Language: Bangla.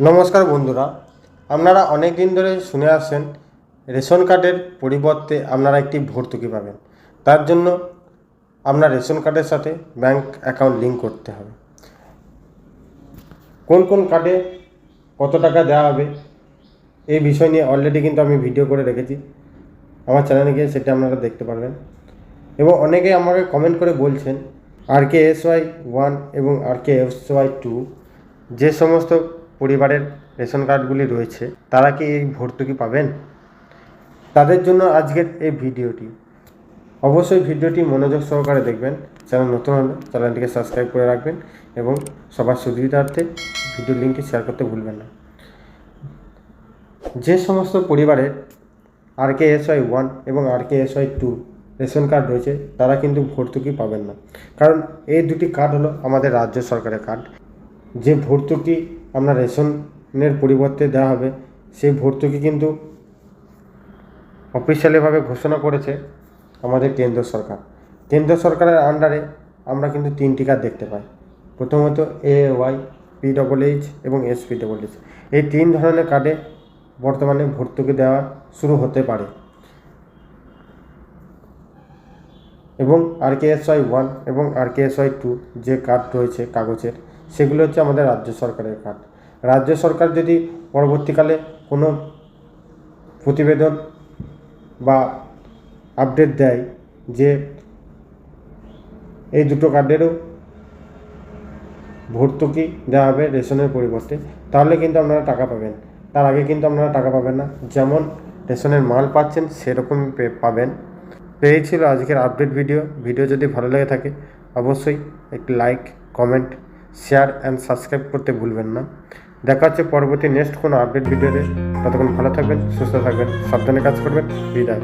নমস্কার বন্ধুরা, আপনারা অনেক দিন ধরে শুনে আসছেন রেশন কার্ডের পরিবর্তে আপনারা একটি ভর্তুকি পাবেন। তার জন্য আপনার রেশন কার্ডের সাথে ব্যাংক অ্যাকাউন্ট লিঙ্ক করতে হবে। কোন কোন কার্ডে কত টাকা দেওয়া হবে, এই বিষয় নিয়ে অলরেডি কিন্তু আমি ভিডিও করে রেখেছি। আমার চ্যানেলে গিয়ে সেটা আপনারা দেখতে পারবেন। এবং অনেকে আমাকে কমেন্ট করে বলছেন R K S Y one এবং R K S Y two যে সমস্ত পরিবারের রেশন কার্ডগুলি রয়েছে, তারা কি এই ভর্তুকি পাবেন? তাদের জন্য আজকের এই ভিডিওটি। অবশ্যই ভিডিওটি মনোযোগ সহকারে দেখবেন চ্যানেল নতুন হলে চ্যানেলটিকে সাবস্ক্রাইব করে রাখবেন এবং সবার সুবিধার্থে ভিডিও লিঙ্কটি শেয়ার করতে ভুলবেন না। যে সমস্ত পরিবারের R K S Y one এবং R K S Y two ration card রয়েছে, তারা কিন্তু ভর্তুকি পাবেন না। কারণ এই দুটি কার্ড হলো আমাদের রাজ্য সরকারের কার্ড। যে ভর্তুকি আপনার রেশনের পরিবর্তে দেওয়া হবে। সেই ভর্তুকি কিন্তু অফিসিয়ালিভাবে ঘোষণা করেছে আমাদের কেন্দ্র সরকার। কেন্দ্র সরকারের আন্ডারে আমরা কিন্তু তিনটি কার্ড দেখতে পাই। প্রথমত A Y P double H এবং এস পি ডবল এইচ এই তিন ধরনের কার্ডে বর্তমানে ভর্তুকি দেওয়া শুরু হতে পারে। এবং R K S Y one এবং R K S Y two যে কার্ড রয়েছে কাগজের সেগুলো হচ্ছে আমাদের রাজ্য সরকারের কার্ড রাজ্য সরকার যদি পরবর্তীকালে কোনো প্রতিবেদন বা আপডেট দেয় যে এই দুটো কার্ডেরও ভর্তুকি দেওয়া হবে রেশনের পরিবর্তে, তাহলে কিন্তু আপনারা টাকা পাবেন। তার আগে কিন্তু আপনারা টাকা পাবেন না। যেমন রেশনের মাল পাচ্ছেন, সেরকম পাবেন। পেয়েছিল আজকের আপডেট ভিডিও ভিডিও যদি ভালো লেগে থাকে, অবশ্যই একটি like comment share and subscribe করতে ভুলবেন না। দেখা হচ্ছে পরবর্তী নেক্সট কোনো আপডেট ভিডিওতে ততক্ষণ ভালো থাকবেন, সুস্থ থাকবেন, সাবধানে কাজ করবেন। বিদায়।